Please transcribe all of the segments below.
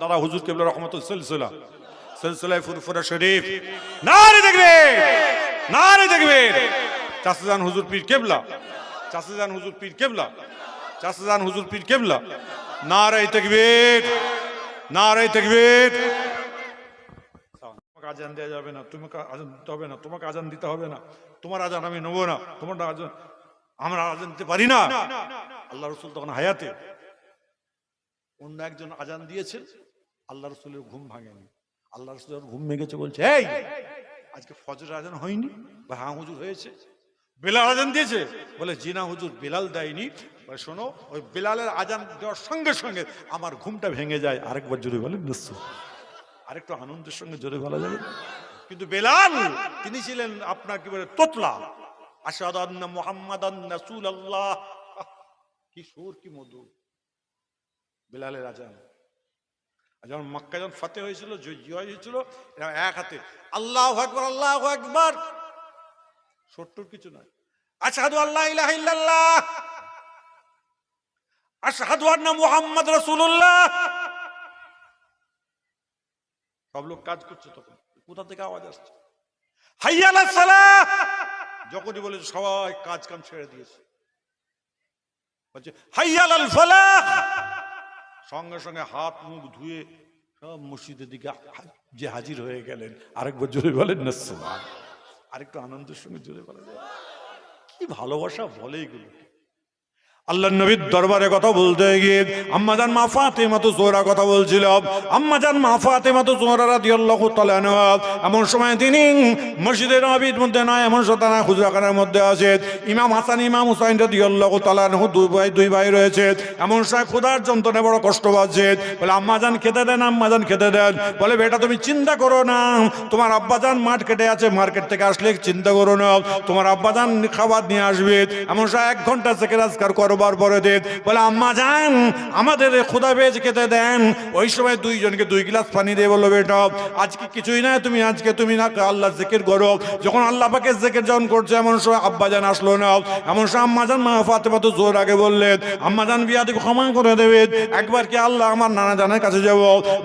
দাদা, হুজুর কেবল রহমতুল সিলসিলা। সিলসিলায় ফুরফুরা শরীফ। নারে দেখবে নারে দেখবে। চাষাজান হুজুর পীর কেবলা। চাষাজান হুজুর পীর কেবলা। চাষাজান হুজুর পীর কেবলা। নারে তকবীর নারে তকবীর তোমাকে আজান দেওয়া যাবে না, তোমাকে আজান দিতে হবে না, তোমাকে আজান দিতে হবে না। তোমার আজান আমি নেব না। তোমার আজান, আমরা আজান দিতে পারি না। আল্লাহ রসুল তখন হায়াতে অন্য একজন আজান দিয়েছেন। আল্লাহ রসুলের ঘুম ভাঙেনি। আল্লাহ রসুলের ঘুম ভেঙেছে বলছে, এই, আজকে ফজর আজান হয়নি, বা হ্যাঁ হুজুর হয়েছে। বেলাল আজান দিয়েছে। বলে জিনা হুজুর, বেলাল দেয়নি। শোনো, ওই বেলালের আজান দেওয়ার সঙ্গে সঙ্গে আমার ঘুমটা ভেঙে যায়। আরেকবার জোরে বলেন নিশ্চয়। আরেকটু আনন্দের সঙ্গে জোরে বলা যাবে। কিন্তু বেলাল, তিনি ছিলেন আপনার কি বলে, তোতলা। আসাদ মোহাম্মদ রাসূল আল্লাহ কি সুর, কি মধু বেলালের আজান। যখন মক্কা যখন ফাতে হয়েছিল জয় হয়েছিল এক হাতে, আল্লাহ একবার আল্লাহ একবার সত্তর কিছু নয়। আশহাদু আল্লাহ ইলাহা ইল্লাল্লাহ। আশহাদু আন্না মুহাম্মদ রাসূলুল্লাহ। সব লোক কাজ করছে তখন। কোথা থেকে আওয়াজ আসছে? হাইয়ালা সালাহ। যখনই বলে, সবাই কাজ কাম ছেড়ে দিয়েছে। বলছে হাইয়াল ফালাহ। সঙ্গে সঙ্গে হাত মুখ ধুয়ে সব মসজিদের দিকে যে হাজির হয়ে গেলেন, আরেকবার জোরে বলেন না। আরেকটু আনন্দের সঙ্গে জোরে বলেন কি ভালোবাসা বলে এগুলো আল্লাহ নবীর দরবারে কথা বলতে গিয়ে আম্মাজান মা ফাতেমা তো জোহরা কথা বলছিল। আম্মাজান মা ফাতেমা তো জোহরা রাদিয়াল্লাহু তাআলা এমন সময় তিনি মসজিদের নবীর মধ্যে নয়, এমন শতানা হুজরাখানার মধ্যে আছে। ইমাম হাসান, ইমাম হুসাইন রাদিয়াল্লাহু তাআলা আনহু দুই ভাই দুই ভাই রয়েছে। এমন সময় ক্ষুধার যন্ত্রণায় বড় কষ্ট পাচ্ছে। বলে আম্মাজান খেতে দেন আম্মাজান খেতে দেন। বলে, বেটা, তুমি চিন্তা করো না। তোমার আব্বাজান মাঠ কেটে আছে, মার্কেট থেকে আসলে চিন্তা করো না। তোমার আব্বাজান খাবার নিয়ে আসবে। এমন সময় এক ঘণ্টা থেকে রাজকার করবার দেন বলে, আম্মা যান, আমাদের ক্ষুদা বেজ খেতে দেন। ওই সময় দুইজনকে দুই গ্লাস পানি দিয়ে বলল, বেটা, আজকে কিছুই না তুমি আজকে তুমি না আল্লাহ জেকের করো। যখন আল্লাহ পাকে জেকের যখন করছে, এমন সময় আব্বাজান আসলো না। এমন সময় আম্মাজান মা ফাতেমা তো জোর আগে বললেন আম্মাজান বিয়াতে ক্ষমা করে দেবে। একবার কি আল্লাহ আমার নানা জানের কাছে যাব?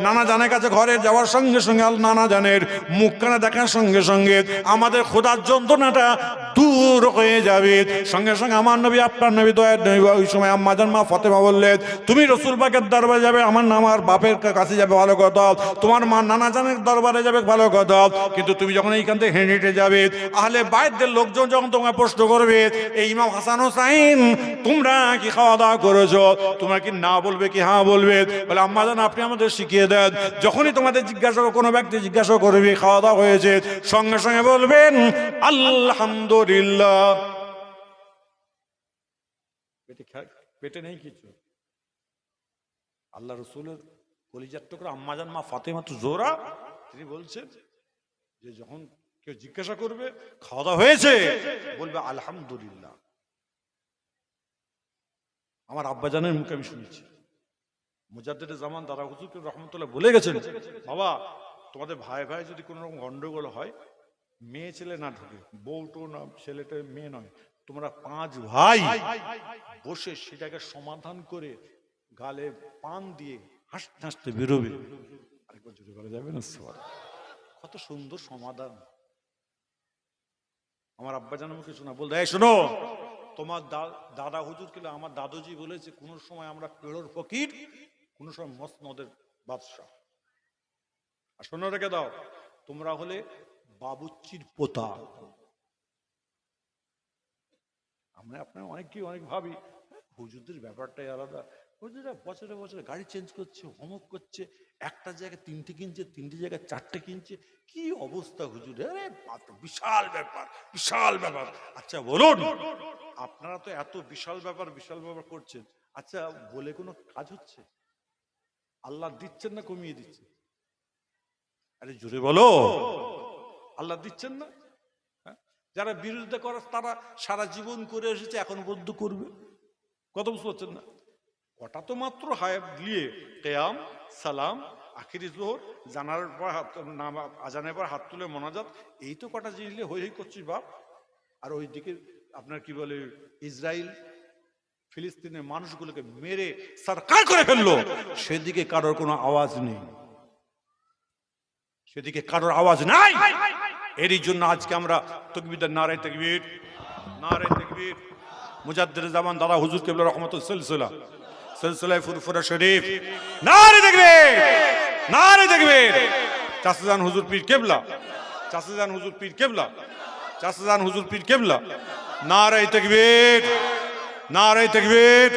নানা জানের কাছে ঘরে যাওয়ার সঙ্গে সঙ্গে আল্লাহ নানা জানের মুখখানা দেখার সঙ্গে সঙ্গে আমাদের খোদার যন্ত্রণাটা দূর হয়ে যাবে। সঙ্গে সঙ্গে আমার নবী, আপনার নবী, দয়ের নবী, ওই সময় আম্মাজান মা ফতেমা বললেন, তুমি রসুল পাকের দরবারে যাবে, আমার নাম আর বাপের কাছে যাবে ভালো কথা। তোমার মা নানা জানের দরবারে যাবে ভালো কথা। কিন্তু তুমি যখন এইখান থেকে হেঁটে হেঁটে যাবে, আহলে বাইরদের লোকজন যখন তোমায় প্রশ্ন করবে, এই ইমাম হাসান হোসাইন, তোমরা কি খাওয়া দাওয়া করেছ? তোমরা কি না বলবে, কি হ্যাঁ বলবে? বলে আম্মাজান আপনি আমাদের শিখিয়ে দেন। যখনই তোমাদের জিজ্ঞাসা কোনো ব্যক্তি জিজ্ঞাসা করবে খাওয়া দাওয়া হয়েছে, সঙ্গে সঙ্গে বলবেন, আলহামদুলিল্লাহ। পেটে নেই কিছু। আল্লাহ রসুলের কলিজার টুকরা আম্মাজান মা ফাতেমা তো জোরা তিনি বলছেন যে যখন কেউ জিজ্ঞাসা করবে খাওয়া দাওয়া হয়েছে, বলবে, আলহামদুলিল্লাহ। আমার আব্বাজানের মুখে আমি শুনেছি। মুজাদ্দের জামান দাদা হুজুর রহমতুল্লাহ বলে গেছেন, বাবা, তোমাদের ভাই ভাই যদি কোনো রকম গন্ডগোল হয় মেয়ে ছেলে না ঢুকে বউটো না ছেলেটা মেয়ে নয়। তোমরা পাঁচ ভাই বসে সেটাকে সমাধান করে গালে পান দিয়ে হাসতে হাসতে বেরোবে। না? কত সুন্দর সমাধান। আমার আব্বা জানা কিছু শোনা বলতে এই শোনো, তোমার দাদা হুজুর কিনা আমার দাদুজি বলেছে, কোন সময় আমরা পেড়োর ফকির, কোন সময় মসনদের বাদশাহ। আর শোনো, রেখে দাও, তোমরা হলে বাবুচ্চির পোতা। আমরা আপনার অনেক কি অনেক ভাবি, হুজুরদের ব্যাপারটাই আলাদা। হুজুরা বছরে বছরে গাড়ি চেঞ্জ করছে অমুক করছে, একটা জায়গায় তিনটে কিনছে, তিনটে জায়গায় চারটে কিনছে। কি অবস্থা হুজুর? আরে বিশাল ব্যাপার বিশাল ব্যাপার। আচ্ছা বলুন, আপনারা তো এত বিশাল ব্যাপার বিশাল ব্যাপার করছেন। আচ্ছা বলে কোনো কাজ হচ্ছে? আল্লাহ দিচ্ছেন না কমিয়ে দিচ্ছেন আরে, জোরে বলো। আল্লাহ দিচ্ছেন না। হ্যাঁ? যারা বিরোধিতা করে, তারা সারা জীবন করে এসেছে, এখন বদ্ধ করবে। কত বুঝতে পারছেন না? কটা তো মাত্র হায় দিয়ে কেয়াম, সালাম, আখিরি জোহর, জানার পর হাত, নাম, আজানের পর হাত তুলে মনাজাত, এই তো কটা জিনিস হয়ে হয়ে করছিস বাপ। আর ওইদিকে আপনার কি বলে ইসরায়েল ফিলিস্তিনের মানুষগুলোকে মেরে সরকার করে ফেলল। সেদিকে কারোর কোনো আওয়াজ নেই। সেদিকে কারোর আওয়াজ নাই। এরই জন্য আজকে আমরা তকবিদের নারায় তকবীর নারায় তকবীর মুজাদ্দের জামান দাদা হুজুর কেবলা রহমতুল সিলসিলা সিলসিলায় ফুরফুরা শরীফ নারে তকবীর নারে তকবীর চাষাজান হুজুর পীর কেবলা চাষাজান হুজুর পীর কেবলা চাষাজান হুজুর পীর কেবলা নারায় তকবীর নারায় তকবীর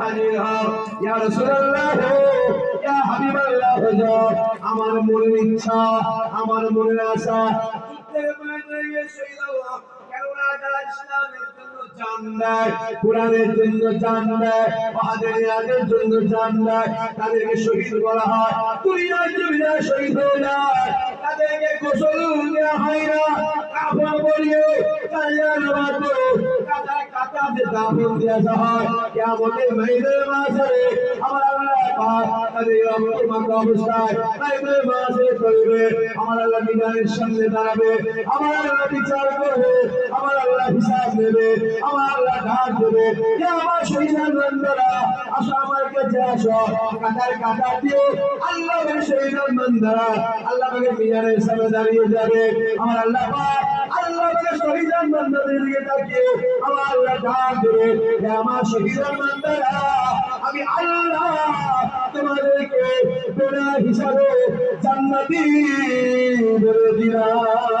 হাজির হও ইয়া রাসূলুল্লাহ হাবিবাল্লাহ যাও আমার মনের ইচ্ছা, আমার মনের আশা জন্য জান তাদেরকে হয়। হয়ে গোসল দেওয়া হয় না। কাপড় পরিয়ে কালিয়ার কাটা যে দাফন দেওয়া হয়। কিয়ামতের ময়দানে মাঝে আমার আল্লাহ করবে আমার আল্লাহ দিয়ে বলে শহীদান বন্ধুদের দিকে তাকিয়ে আমার আমার আমি আল্লাহ তোমাদেরকে বেড়া হিসাবে জান্নাতি বলে দিলাম।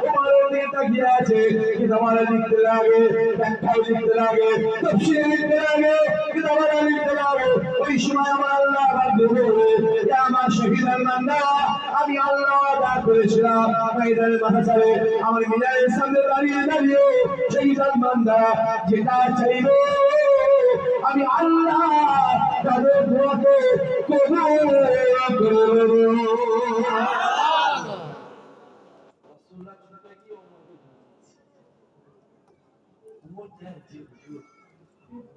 দিকে তাকিয়ে আছে কিতাবার লিখতে লাগে ব্যাখ্যাও লিখতে লাগে তফসির লিখতে লাগে কিতাবার লিখতে লাগে ওই সময় আমার আল্লাহ বাধ্য করবে যে আমার শহীদ বান্দা আমি আল্লাহ আদা করেছিলাম ময়দানের মাথাচারে আমার মিলানের সামনে দাঁড়িয়ে দাঁড়িয়ে শহীদ বান্দা যেটা চাইবে আমি আল্লাহ তাদের দোয়াকে কবুল করব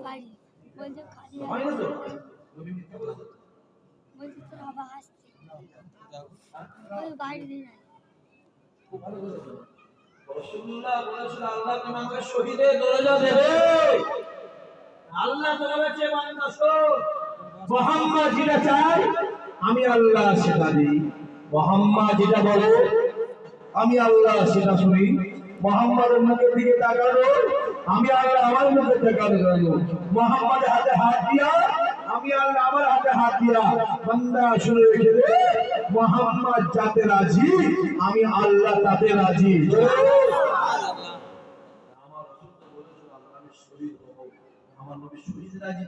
বাড়ি বলছে খালি না তো নবী মিথ্যা বলেছে বলছে তোর বাবা আসছে ওই বাড়ি দিয়ে যায় খুব ভালো বলেছে রসুল্লাহ বলেছিল আল্লাহ তুমি আমাকে দরজা দেবে আল্লাহ তোমার কাছে বান্দা শোন মোহাম্মদ যেটা চাই আমি আল্লাহ সেটা দিই। মোহাম্মদ যেটা বলে আমি আল্লাহ সেটা শুনি। মোহাম্মদের মুখের দিকে তাকানো আমি আল্লাহ আমার মুখে তাকানো মোহাম্মদের হাতে হাত দিয়া, আমি আল্লাহ আমার হাতে হাত দিয়া বান্দা শুনে রেখে দে মোহাম্মদ যাতে রাজি, আমি আল্লাহ তাতে রাজি। যদি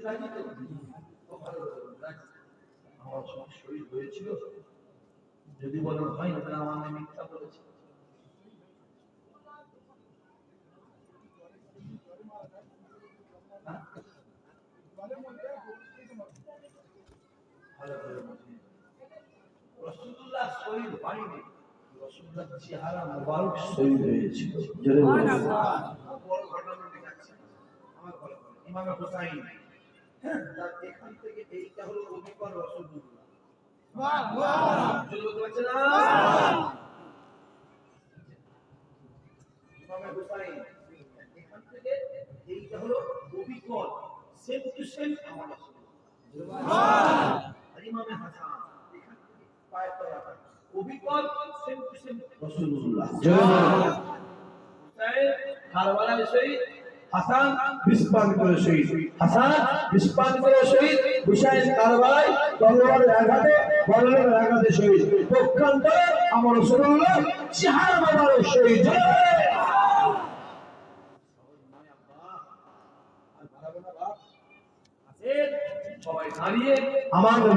বলেন হয় না তাহলে আমার মিথ্যা বলেছে হ্যাঁ? ভালো করে বুঝিয়ে। রসুল্লাহ শহীদ হয়নি রসুল্লাহ চেহারা মোবারক শহীদ হয়েছিল জোরে বলুন। বড় ঘটনা দেখাচ্ছি আমার বড় ঘটনা। ইমামে হুসাইন হ্যাঁ, তার এখান থেকে এইটা হলো এখান থেকে এইটা হলো অভিজ্ঞ সেম টু সেম আমার রাসূল। ইমামে হাসান এখান থেকে পায়ের তলাটা সেম টু সেম রাসূলুল্লাহ। হুসাইন শহীদ হাসান বিস্পান করে শহীদ। হাসান বিস্পান করে শহীদ। হুসাইন কারবালায় তলোয়ারের আঘাতে শহীদ। পক্ষান্তরে আমার রাসূলুল্লাহ চেহারা বাবার শহীদ সবাই দাঁড়িয়ে আমার